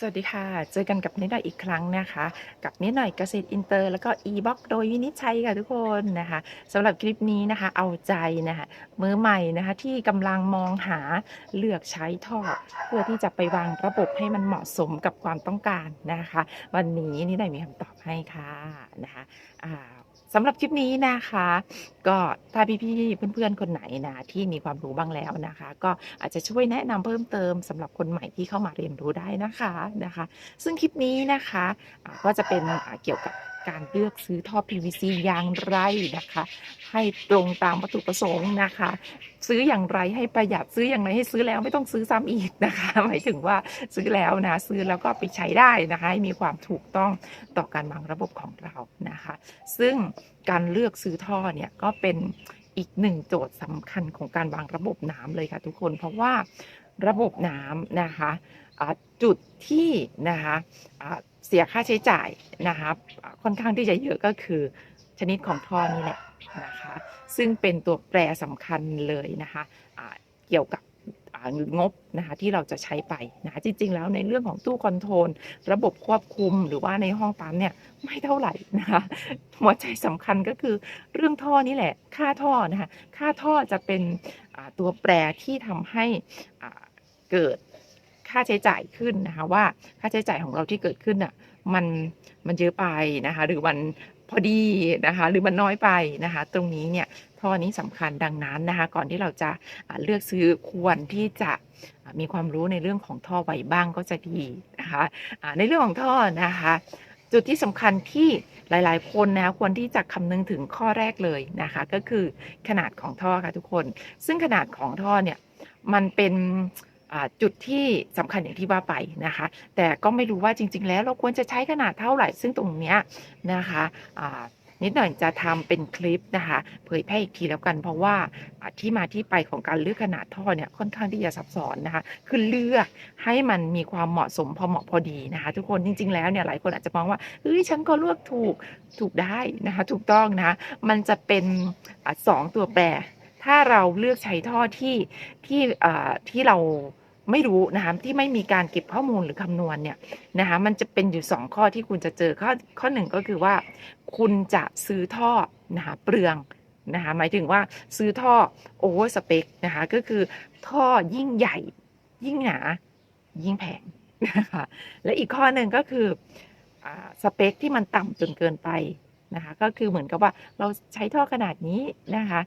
สวัสดีค่ะ เจอกันกับนิดหน่อยอีกครั้งนะคะ กับนิดหน่อยเกษตรอินเตอร์ แล้วก็ e-box โดยวินิจฉัยค่ะทุกคนนะคะสำหรับคลิปนี้นะคะ เอาใจนะคะมือใหม่นะคะที่กำลังมองหาเลือกใช้ท่อ เพื่อที่จะไปวางระบบให้มันเหมาะสมกับความต้องการนะคะ วันนี้นิดหน่อยมีคำตอบให้ค่ะนะคะอ่า สำหรับคลิปนี้นะคะ ก็ถ้าพี่ๆเพื่อนๆคนไหนนะที่มีความรู้บ้างแล้วนะคะ ก็อาจจะช่วยแนะนำเพิ่มเติมสำหรับคนใหม่ที่เข้ามาเรียนรู้ได้นะคะนะคะ ซึ่งคลิปนี้นะคะก็จะเป็นเกี่ยวกับ การเลือกซื้อท่อ PVC อย่างไรนะคะ ให้ตรงตามวัตถุประสงค์นะคะ ซื้ออย่างไรให้ประหยัดซื้ออย่างไรให้ซื้อแล้วไม่ต้องซื้อซ้ำอีกนะคะ หมายถึงว่าซื้อแล้วนะซื้อแล้วก็ไปใช้ได้นะคะให้มีความถูกต้องต่อการวางระบบของเรานะคะ ซึ่งการเลือกซื้อท่อเนี่ยก็เป็นอีกหนึ่งโจทย์สำคัญของการวางระบบน้ำเลยค่ะทุกคนเพราะว่าระบบน้ำนะคะจุดที่นะคะ เสียค่าใช้จ่ายนะคะค่อนข้างที่จะเยอะก็คือชนิดของท่อนี่แหละนะคะซึ่งเป็นตัวแปรสำคัญเลยนะคะเกี่ยวกับงบนะคะที่เราจะใช้ไปนะคะจริง ๆ แล้วในเรื่องของตู้คอนโทรลระบบควบคุมหรือว่าในห้องปั๊มเนี่ยไม่เท่าไหร่นะคะหัวใจสำคัญก็คือเรื่องท่อนี่แหละ ค่าท่อนะคะค่าท่อจะเป็นตัวแปรที่ทำให้เกิด ค่าใช้จ่ายขึ้นนะคะว่าค่าใช้จ่ายของเราที่เกิดขึ้นอะมันมันเยอะไปนะคะหรือมันพอดีนะคะหรือมันน้อยไปนะคะ ตรงนี้เนี่ยท่อนี้สำคัญดังนั้นนะคะก่อนที่เราจะเลือกซื้อควรที่จะมีความรู้ในเรื่องของท่อไว้บ้างก็จะดีนะคะในเรื่องของท่อนะคะจุดที่สำคัญที่หลายๆ คนนะคะควรที่จะคำนึงถึงข้อแรกเลยนะคะก็คือขนาดของท่อค่ะทุกคน ซึ่งขนาดของท่อเนี่ยมันเป็น จุดที่สำคัญอย่างที่ว่าไปนะคะ แต่ก็ไม่รู้ว่าจริง ๆ แล้วเราควรจะใช้ขนาดเท่าไหร่ ซึ่งตรงเนี้ยนะคะนิดหน่อยจะทำเป็นคลิปนะคะ เผยแพร่อีกทีแล้วกัน เพราะว่าที่มาที่ไปของการเลือกขนาดท่อเนี่ยค่อนข้างที่จะซับซ้อนนะคะ คือเลือกให้มันมีความเหมาะสมพอเหมาะพอดีนะคะ ทุกคนจริง ๆ แล้วเนี่ยหลายคนอาจจะมองว่าเฮ้ยฉันก็เลือกถูกถูกได้นะคะ ถูกต้องนะ มันจะเป็นอสองตัวแปร ถ้าเราเลือกใช้ท่อที่ที่ที่เราไม่รู้นะคะที่ไม่มีการเก็บข้อมูลหรือคำนวณเนี่ยนะคะมันจะเป็นอยู่สองข้อที่คุณจะเจอข้อข้อหนึ่งก็คือว่า คุณจะซื้อท่อนะคะเปลืองนะคะหมายถึงว่าซื้อท่อโอเวอร์สเปคนะคะก็คือท่อยิ่งใหญ่ยิ่งหนายิ่งแพงนะคะและอีกข้อหนึ่งก็คือสเปคที่มันต่ำจนเกินไป นะคะก็คือเหมือนกับว่าเราใช้ท่อขนาดนี้นะคะ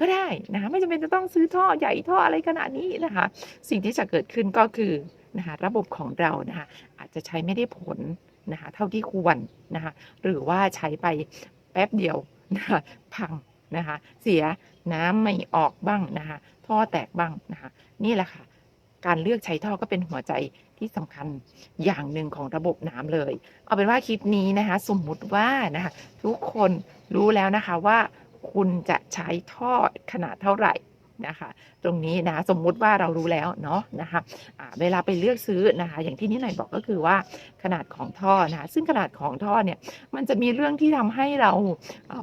ก็ได้นะคะไม่จำเป็นจะต้องซื้อท่อใหญ่ท่ออะไรขนาดนี้นะคะ สิ่งที่จะเกิดขึ้นก็คือนะคะระบบของเรานะคะอาจจะใช้ไม่ได้ผลนะคะเท่าที่ควรนะคะหรือว่าใช้ไปแป๊บเดียวนะคะพังนะคะเสียน้ำไม่ออกบ้างนะคะท่อแตกบ้างนะคะนี่แหละค่ะ การเลือกใช้ท่อก็เป็นหัวใจที่สำคัญอย่างหนึ่งของระบบน้ำเลย เอาเป็นว่าคลิปนี้นะคะ สมมุติว่านะคะทุกคนรู้แล้วนะคะว่าคุณจะใช้ท่อขนาดเท่าไหร่นะคะ ตรงนี้นะสมมุติว่าเรารู้แล้วเนาะนะคะอ่าเวลาไปเลือกซื้อนะคะ อย่างที่นิดหน่อยบอกก็คือว่าขนาดของท่อนะคะซึ่งขนาดของท่อเนี่ยมันจะมีเรื่องที่ทำให้เรา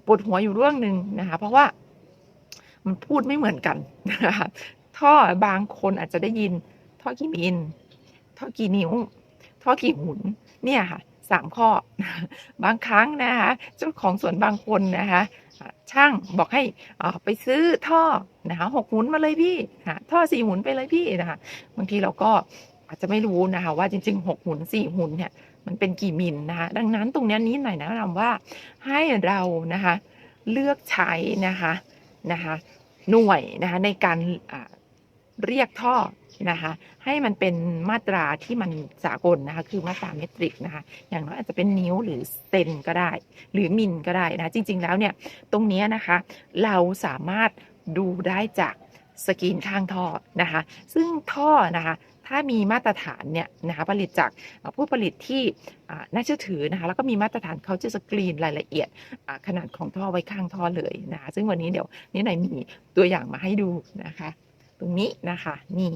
ปวดหัวอยู่เรื่องหนึ่งนะคะ เพราะว่ามันพูดไม่เหมือนกันนะคะ ท่อบางคนอาจจะได้ยิน ท่อกี่มิลท่อกี่นิ้ว ท่อกี่หุน เนี่ยค่ะสามข้อ บางครั้งนะคะเจ้าของสวนบางคนนะคะช่างบอกให้อ่าไปซื้อท่อนะคะหกหุนมาเลยพี่ท่อสี่หุนไปเลยพี่นะคะบางทีเราก็อาจจะไม่รู้นะคะว่าจริงๆหกหุนสี่หุนเนี่ยมันเป็นกี่มิลนะคะดังนั้นตรงนี้นี้หน่อยแนะนำว่าให้เรานะคะเลือกใช้นะคะนะคะหน่วยนะคะในการอ่า เรียกท่อนะคะให้มันเป็นมาตราที่มันสากลนะคะคือมาตราเมตริกนะคะอย่างน้อยอาจจะเป็นนิ้วหรือเซนก็ได้ หรือมิลก็ได้นะจริง ๆ แล้วเนี่ยตรงนี้นะคะเราสามารถดูได้จากสกรีนข้างท่อนะคะซึ่งท่อนะคะถ้ามีมาตรฐานเนี่ยนะคะผลิตจากผู้ผลิตที่น่าเชื่อถือนะคะแล้วก็มีมาตรฐานเขาจะสกรีนรายละเอียดขนาดของท่อไว้ข้างท่อเลยนะคะซึ่งวันนี้เดี๋ยวนี่หน่อยมีตัวอย่างมาให้ดูนะคะ ตรงนี้นะคะ นี่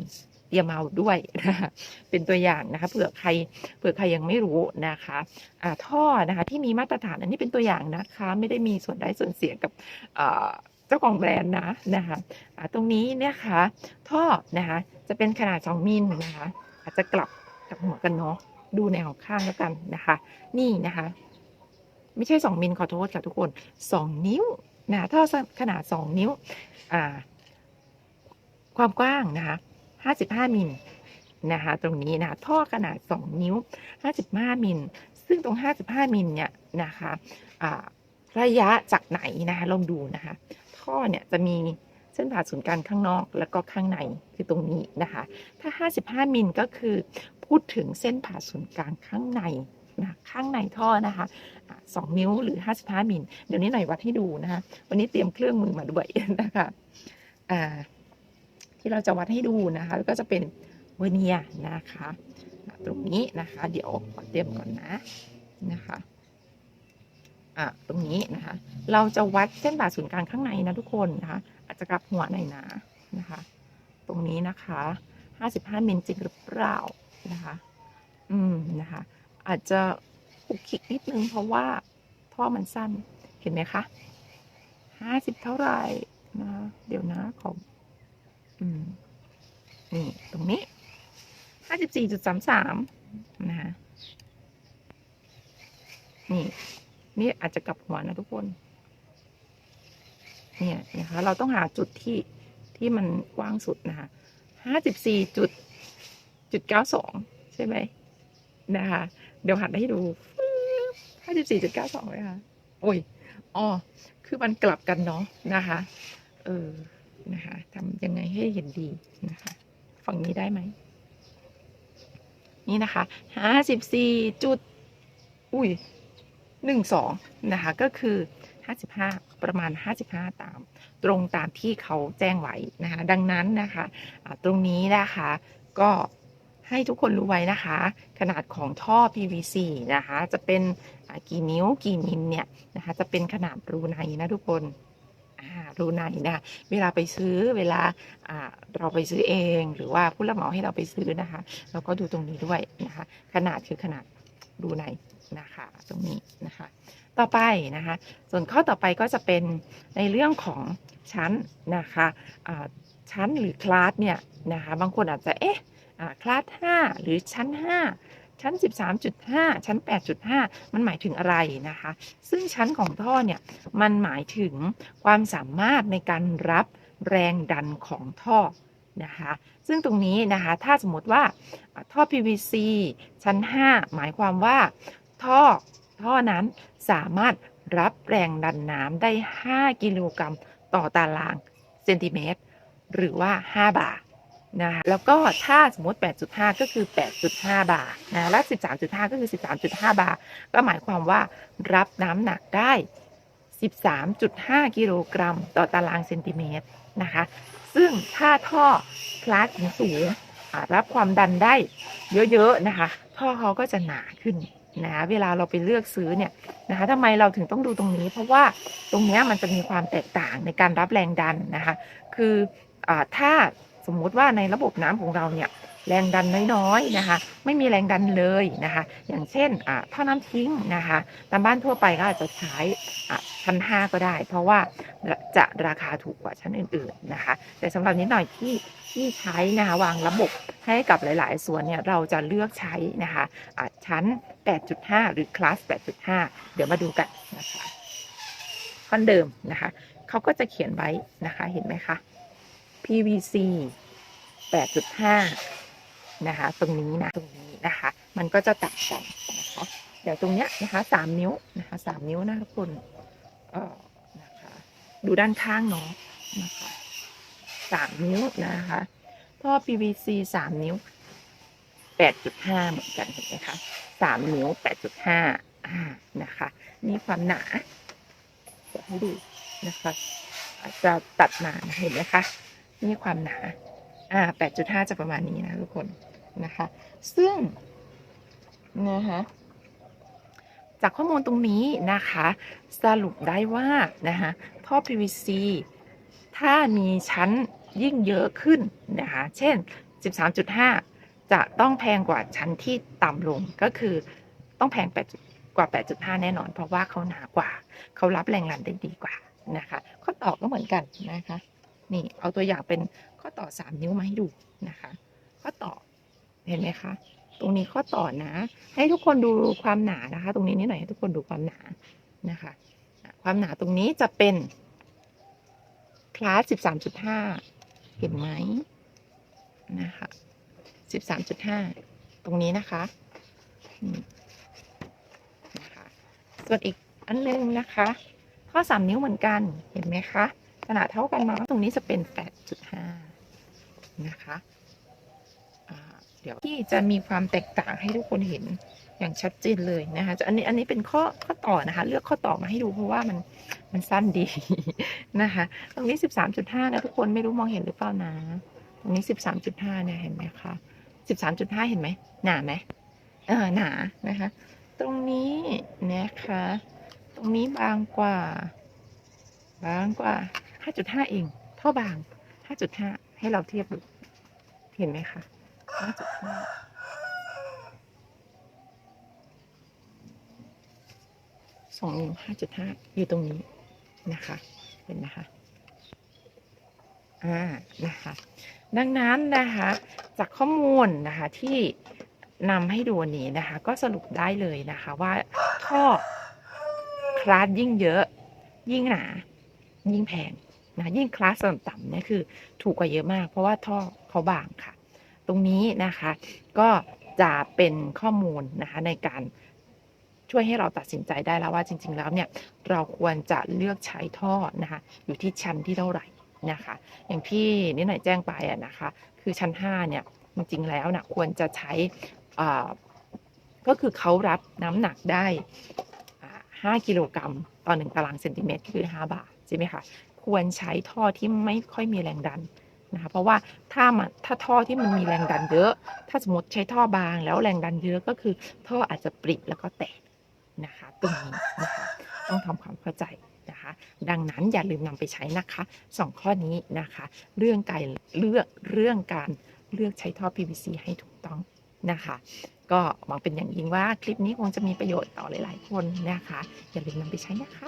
เตรียมเอาด้วยนะคะเป็นตัวอย่างนะคะเผื่อใครเผื่อใครยังไม่รู้นะคะอ่าท่อนะคะที่มีมาตรฐานอันนี้เป็นตัวอย่างนะคะ ไม่ได้มีส่วนได้ส่วนเสียกับเจ้าของแบรนด์นะนะคะอ่าตรงนี้นี่ยค่ะท่อนะคะจะเป็นขนาด 2 มิลนะคะอาจจะกลับกับหัวกันเนาะดูแนวข้างแล้วกันนะคะ นี่นะคะ ไม่ใช่ 2 มิลขอโทษค่ะทุกคน 2 นิ้วนะท่อขนาด 2 นิ้วอ่า ความกว้างนะคะ 55 มิลนะคะ ตรงนี้นะคะ ท่อขนาด 2 นิ้ว 55 มิล ซึ่งตรง 55 มิลเนี่ยนะคะอ่าระยะจากไหนนะคะ ลองดูนะคะ ท่อเนี่ยจะมีเส้นผ่าศูนย์กลางข้างนอกแล้วก็ข้างในคือตรงนี้นะคะ ถ้า 55 มิลก็คือพูดถึงเส้นผ่าศูนย์กลางข้างในนะข้างในท่อนะคะอะ2นิ้วหรือ 55 มิล เดี๋ยวนี้หน่อยวัดให้ดูนะคะ วันนี้เตรียมเครื่องมือมาด้วยนะคะ อ่า ที่เราจะวัดให้ดูนะคะแล้วก็จะเป็นเวเนียนะคะ ตรงนี้นะคะ เดี๋ยวขอเตรียมก่อนนะนะคะอะตรงนี้นะคะ เราจะวัดเส้นผ่าศูนย์กลางข้างในนะทุกคนนะคะ อาจจะกลับหัวหน่อยนะนะคะ ตรงนี้นะคะ55มิลจริงหรือเปล่านะคะ อืมนะคะ อาจจะคุกคิกนิดนึงเพราะว่าท่อมันสั้นเห็นไหมคะ50เท่าไหร่นะคะเดี๋ยวนะขอ อืมนี่ตรงนี้54.33นะคะนี่นี่อาจจะกลับหัวนะทุกคน เนี่ยนะคะ เราต้องหาจุดที่ที่มันกว้างสุดนะคะห้าสิบสี่จุดจุดเก้าสองใช่ไหมนะคะ เดี๋ยวหัดให้ดูห้าสิบสี่จุดเก้าสองเลยค่ะ โอ้ย อ๋อ คือมันกลับกันเนาะนะคะ เออ นะคะทำยังไงให้เห็นดีนะคะ ฝั่งนี้ได้ไหม นี่นะคะห้าสิบสี่จุด อุ้ยหนึ่งสองนะคะ ก็คือห้าสิบห้าประมาณห้าสิบห้าตาม ตรงตามที่เขาแจ้งไว้นะคะ ดังนั้นนะคะอ่าตรงนี้นะคะก็ให้ทุกคนรู้ไว้นะคะ ขนาดของท่อ PVC นะคะ จะเป็นกี่นิ้วกี่มิลเนี่ยนะคะ จะเป็นขนาดรูในนะทุกคน รูในนะคะเวลาไปซื้อเวลาเราไปซื้อเอง หรือว่าผู้รับเหมาให้เราไปซื้อนะคะเราก็ดูตรงนี้ด้วยนะคะ ขนาดคือขนาดรูในนะคะตรงนี้นะคะ ต่อไปนะคะ ส่วนข้อต่อไปก็จะเป็นในเรื่องของชั้นนะคะอ่าชั้นหรือคลาสเนี่ยนะคะบางคนอาจจะเอ๊ะคลาส 5 หรือชั้น 5 ชั้น 13.5 ชั้น 8.5 มันหมายถึงอะไรนะคะ ซึ่งชั้นของท่อเนี่ยมันหมายถึงความสามารถในการรับแรงดันของท่อนะคะซึ่งตรงนี้นะคะถ้าสมมติว่าท่อ PVC ชั้น 5 หมายความว่าท่อท่อนั้นสามารถรับแรงดันน้ำได้ 5 กิโลกรัมต่อตารางเซนติเมตร หรือว่า 5 บาร์ นะคะแล้วก็ถ้าสมมติ 8.5 ก็คือ 8.5 บาร์นะและ 13.5 ก็คือ 13.5 บาร์ก็หมายความว่ารับน้ำหนักได้ 13.5 กิโลกรัมต่อตารางเซนติเมตรนะคะ ซึ่งถ้าท่อคลาสสูงรับความดันได้เยอะๆนะคะ ท่อเขาก็จะหนาขึ้นนะคะเวลาเราไปเลือกซื้อเนี่ยนะคะทำไมเราถึงต้องดูตรงนี้ เพราะว่าตรงนี้มันจะมีความแตกต่างในการรับแรงดันนะคะ คืออถ้า สมมุติว่าในระบบน้ำของเราเนี่ยแรงดันน้อยๆนะคะ ไม่มีแรงดันเลยนะคะ อย่างเช่นอ่าท่อน้ำทิ้งนะคะตามบ้านทั่วไปก็อาจจะใช้อะชั้นห้าก็ได้ เพราะว่าจะราคาถูกกว่าชั้นอื่นๆนะคะ แต่สำหรับนิดหน่อยที่ที่ใช้นะคะวางระบบให้กับหลายๆ ส่วนเนี่ยเราจะเลือกใช้นะคะอะชั้น 8.5 หรือคลาส 8.5 เดี๋ยวมาดูกันนะคะข้อนเดิมนะคะเขาก็จะเขียนไว้นะคะเห็นไหมคะ PVC 8.5 นะคะ ตรงนี้นะ ตรงนี้นะคะ มันก็จะต่างกันนะคะอย่างตรงเนี้ยนะคะ3นิ้วนะคะ3นิ้วนะทุกคนเออนะคะ ดูด้านข้างเนาะนะคะ3นิ้วนะคะท่อ PVC 3นิ้ว 8.5 เหมือนกันเห็นไหมคะ3นิ้ว 8.5อ่านะคะนี่ความหนาเดี๋ยวให้ดูนะคะ จะตัดมานะเห็นไหมคะ นี่ความหนา อ่า 8.5 จะประมาณนี้นะทุกคนนะคะ ซึ่งนะคะจากข้อมูลตรงนี้นะคะ สรุปได้ว่านะคะท่อ PVC ถ้ามีชั้นยิ่งเยอะขึ้นนะคะ เช่น 13.5 จะต้องแพงกว่าชั้นที่ต่ำลงก็คือต้องแพง8กว่า 8.5 แน่นอน เพราะว่าเขาหนากว่า เขารับแรงดันได้ดีกว่านะคะ ข้อต่อก็เหมือนกันนะคะ นี่เอาตัวอย่างเป็นข้อต่อ 3 นิ้วมาให้ดูนะคะ ข้อต่อเห็นไหมคะ ตรงนี้ข้อต่อนะ ให้ทุกคนดูความหนานะคะ ตรงนี้นิดหน่อยให้ทุกคนดูความหนานะคะ ความหนาตรงนี้จะเป็นคลาส 13.5 เห็นไหมนะคะ 13.5 ตรงนี้นะคะนะคะ ส่วนอีกอันนึงนะคะ ข้อ 3 นิ้วเหมือนกันเห็นไหมคะ ขนาดเท่ากันมาตรงนี้จะเป็น 8.5 นะคะเดี๋ยวที่จะมีความแตกต่างให้ทุกคนเห็นอย่างชัดเจนเลยนะคะจะอันนี้อันนี้เป็นข้อข้อต่อนะคะ เลือกข้อต่อมาให้ดูเพราะว่ามันมันสั้นดีนะคะ ตรงนี้ 13.5 นะทุกคนไม่รู้มองเห็นหรือเปล่านะ ตรงนี้ 13.5 เนี่ยเห็นไหมคะ13.5 เห็นไหมหนาไหมเออหนานะคะ ตรงนี้นะคะ ตรงนี้บางกว่า บางกว่า 5.5 เองเท่าบาง 5.5 ให้เราเทียบดู เห็นไหมคะ 5.5สองนิ้ว5.5อยู่ตรงนี้นะคะ เห็นไหมคะ อ่า นะคะ ดังนั้นนะคะ จากข้อมูลนะคะที่นำให้ดูวันนี้นะคะ ก็สรุปได้เลยนะคะว่าท่อคลาสยิ่งเยอะ ยิ่งหนา ยิ่งแพง นะยิ่งคลาสต่ำๆเนี่ยคือถูกกว่าเยอะมาก เพราะว่าท่อเขาบางค่ะ ตรงนี้นะคะก็จะเป็นข้อมูลนะคะในการช่วยให้เราตัดสินใจได้แล้วว่าจริง ๆ แล้วเนี่ยเราควรจะเลือกใช้ท่อนะคะอยู่ที่ชั้นที่เท่าไหร่นะคะ อย่างที่นิดหน่อยแจ้งไปอะนะคะ คือชั้น 5 เนี่ยจริง ๆ แล้วนะควรจะใช้อ่าก็คือเขารับน้ำหนักได้อ่า5กิโลกรัมต่อ 1 ตารางเซนติเมตรคือ 5 บาทใช่ไหมคะ ควรใช้ท่อที่ไม่ค่อยมีแรงดันนะคะเพราะว่าถ้ามันถ้าท่อที่มันมีแรงดันเยอะ ถ้าสมมติใช้ท่อบางแล้วแรงดันเยอะก็คือ ท่ออาจจะปริแล้วก็แตกนะคะตรงนี้นะคะต้องทำความเข้าใจนะคะ ดังนั้นอย่าลืมนำไปใช้นะคะสองข้อนี้นะคะ เรื่องการเลือกเรื่องการเลือกใช้ท่อ PVC ให้ถูกต้องนะคะ ก็หวังเป็นอย่างยิ่งว่าคลิปนี้คงจะมีประโยชน์ต่อหลาย ๆ คนนะคะ อย่าลืมนำไปใช้นะคะ